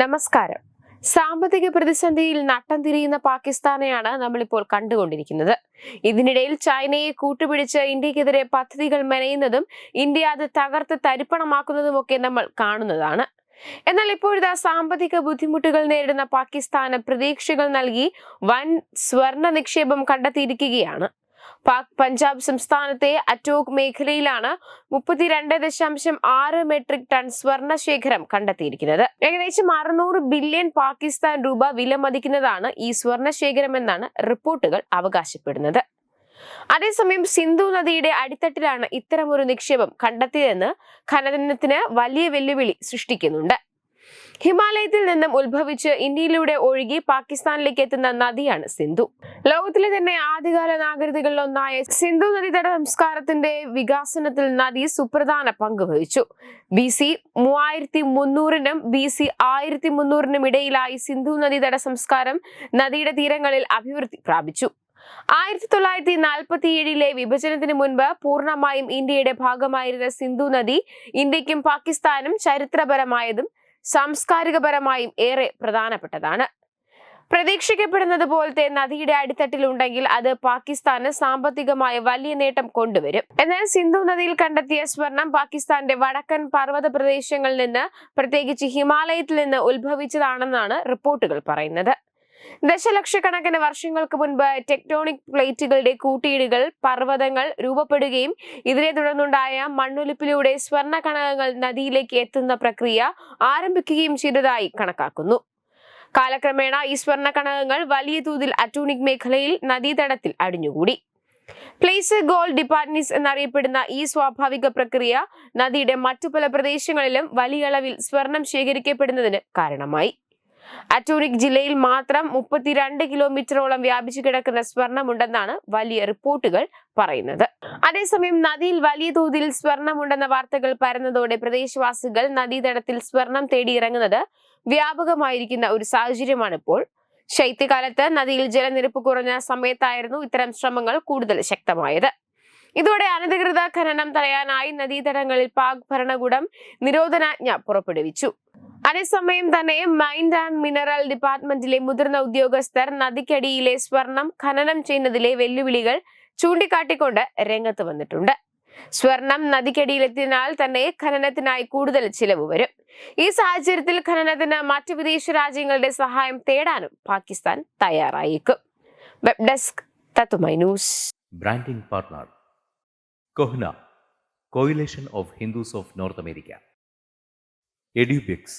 നമസ്കാരം. സാമ്പത്തിക പ്രതിസന്ധിയിൽ നട്ടം തിരിയുന്ന പാകിസ്ഥാനെയാണ് നമ്മളിപ്പോൾ കണ്ടുകൊണ്ടിരിക്കുന്നത്. ഇതിനിടയിൽ ചൈനയെ കൂട്ടുപിടിച്ച് ഇന്ത്യക്കെതിരെ പദ്ധതികൾ മെനയുന്നതും ഇന്ത്യ അത് തകർത്ത് തരിപ്പണമാക്കുന്നതുമൊക്കെ നമ്മൾ കാണുന്നതാണ്. എന്നാൽ ഇപ്പോഴിതാ സാമ്പത്തിക ബുദ്ധിമുട്ടുകൾ നേരിടുന്ന പാകിസ്ഥാന് പ്രതീക്ഷകൾ നൽകി വൻ സ്വർണ നിക്ഷേപം കണ്ടെത്തിയിരിക്കുകയാണ്. പാക് പഞ്ചാബ് സംസ്ഥാനത്തെ അറ്റോക് മേഖലയിലാണ് മുപ്പത്തിരണ്ട് ദശാംശം ആറ് മെട്രിക് ടൺ സ്വർണ ശേഖരം കണ്ടെത്തിയിരിക്കുന്നത്. ഏകദേശം അറുന്നൂറ് ബില്യൺ പാകിസ്ഥാൻ രൂപ വിലമതിക്കുന്നതാണ് ഈ സ്വർണ ശേഖരമെന്നാണ് റിപ്പോർട്ടുകൾ അവകാശപ്പെടുന്നത്. അതേസമയം സിന്ധു നദിയുടെ അടിത്തട്ടിലാണ് ഇത്തരമൊരു നിക്ഷേപം കണ്ടെത്തിയതെന്ന് ഖനനത്തിന് വലിയ വെല്ലുവിളി സൃഷ്ടിക്കുന്നുണ്ട്. ഹിമാലയത്തിൽ നിന്നും ഉത്ഭവിച്ച് ഇന്ത്യയിലൂടെ ഒഴുകി പാകിസ്ഥാനിലേക്ക് എത്തുന്ന നദിയാണ് സിന്ധു. ലോകത്തിലെ തന്നെ ആദ്യകാല നാഗരികതകളിൽ ഒന്നായ സിന്ധു നദീതട സംസ്കാരത്തിന്റെ വികാസനത്തിൽ നദി സുപ്രധാന പങ്ക് വഹിച്ചു. ബി സി മൂവായിരത്തി മുന്നൂറിനും ബി സി ആയിരത്തി മുന്നൂറിനും ഇടയിലായി സിന്ധു നദീതട സംസ്കാരം നദിയുടെ തീരങ്ങളിൽ അഭിവൃദ്ധി പ്രാപിച്ചു. ആയിരത്തി തൊള്ളായിരത്തി നാൽപ്പത്തി ഏഴിലെ വിഭജനത്തിന് മുൻപ് പൂർണമായും ഇന്ത്യയുടെ ഭാഗമായിരുന്ന സിന്ധു നദി ഇന്ത്യക്കും പാകിസ്ഥാനും ചരിത്രപരമായതും സാംസ്കാരികപരമായും ഏറെ പ്രധാനപ്പെട്ടതാണ്. പ്രതീക്ഷിക്കപ്പെടുന്നത് പോലത്തെ നദിയുടെ അടിത്തട്ടിലുണ്ടെങ്കിൽ അത് പാകിസ്ഥാന് സാമ്പത്തികമായ വലിയ നേട്ടം കൊണ്ടുവരും. എന്നാൽ സിന്ധു നദിയിൽ കണ്ടെത്തിയ സ്വർണം പാകിസ്ഥാന്റെ വടക്കൻ പർവത പ്രദേശങ്ങളിൽ നിന്ന് പ്രത്യേകിച്ച് ഹിമാലയത്തിൽ നിന്ന് ഉത്ഭവിച്ചതാണെന്നാണ് റിപ്പോർട്ടുകൾ പറയുന്നത്. ദശലക്ഷക്കണക്കിന് വർഷങ്ങൾക്ക് മുൻപ് ടെക്ടോണിക് പ്ലേറ്റുകളുടെ കൂട്ടിയിടികൾ പർവതങ്ങൾ രൂപപ്പെടുകയും ഇതിനെ തുടർന്നുണ്ടായ മണ്ണൊലിപ്പിലൂടെ സ്വർണ കണകങ്ങൾ നദിയിലേക്ക് എത്തുന്ന പ്രക്രിയ ആരംഭിക്കുകയും ചെയ്തതായി കണക്കാക്കുന്നു. കാലക്രമേണ ഈ സ്വർണ കണകങ്ങൾ വലിയ തോതിൽ അറ്റോണിക് മേഖലയിൽ നദീതടത്തിൽ അടിഞ്ഞുകൂടി. പ്ലേസ് ഗോൾഡ് ഡിപ്പാർട്ട്മെന്റ്സ് എന്നറിയപ്പെടുന്ന ഈ സ്വാഭാവിക പ്രക്രിയ നദിയുടെ മറ്റു പല പ്രദേശങ്ങളിലും വലിയ അളവിൽ സ്വർണം ശേഖരിക്കപ്പെടുന്നതിന് കാരണമായി. അറ്റോണിക് ജില്ലയിൽ മാത്രം മുപ്പത്തിരണ്ട് കിലോമീറ്ററോളം വ്യാപിച്ചു കിടക്കുന്ന സ്വർണമുണ്ടെന്നാണ് വലിയ റിപ്പോർട്ടുകൾ പറയുന്നത്. അതേസമയം നദിയിൽ വലിയ തോതിൽ സ്വർണമുണ്ടെന്ന വാർത്തകൾ പരന്നതോടെ പ്രദേശവാസികൾ നദീതടത്തിൽ സ്വർണം തേടി ഇറങ്ങുന്നത് വ്യാപകമായിരിക്കുന്ന ഒരു സാഹചര്യമാണ് ഇപ്പോൾ ശൈത്യകാലത്ത് നദിയിൽ ജലനിരപ്പ് കുറഞ്ഞ സമയത്തായിരുന്നു ഇത്തരം ശ്രമങ്ങൾ കൂടുതൽ ശക്തമായത്. ഇതോടെ അനധികൃത ഖനനം തടയാനായി നദീതടങ്ങളിൽ പാക് ഭരണകൂടം നിരോധനാജ്ഞ പുറപ്പെടുവിച്ചു. അതേസമയം തന്നെ മൈൻഡ് ആൻഡ് മിനറൽ ഡിപ്പാർട്ട്മെന്റിലെ മുതിർന്ന ഉദ്യോഗസ്ഥർ നദിക്കടിയിലെ സ്വർണം ഖനനം ചെയ്യുന്നതിലെ വെല്ലുവിളികൾ ചൂണ്ടിക്കാട്ടിക്കൊണ്ട് രംഗത്ത് വന്നിട്ടുണ്ട്. സ്വർണം നദിക്കടിയിലെത്തിയതിനാൽ തന്നെ ഖനനത്തിനായി കൂടുതൽ ചിലവ് വരും. ഈ സാഹചര്യത്തിൽ ഖനനത്തിന് മറ്റ് വിദേശ രാജ്യങ്ങളുടെ സഹായം തേടാനും Pakistan തയ്യാറായേക്കും. Web desk news branding CoHNA of Hindus of North America news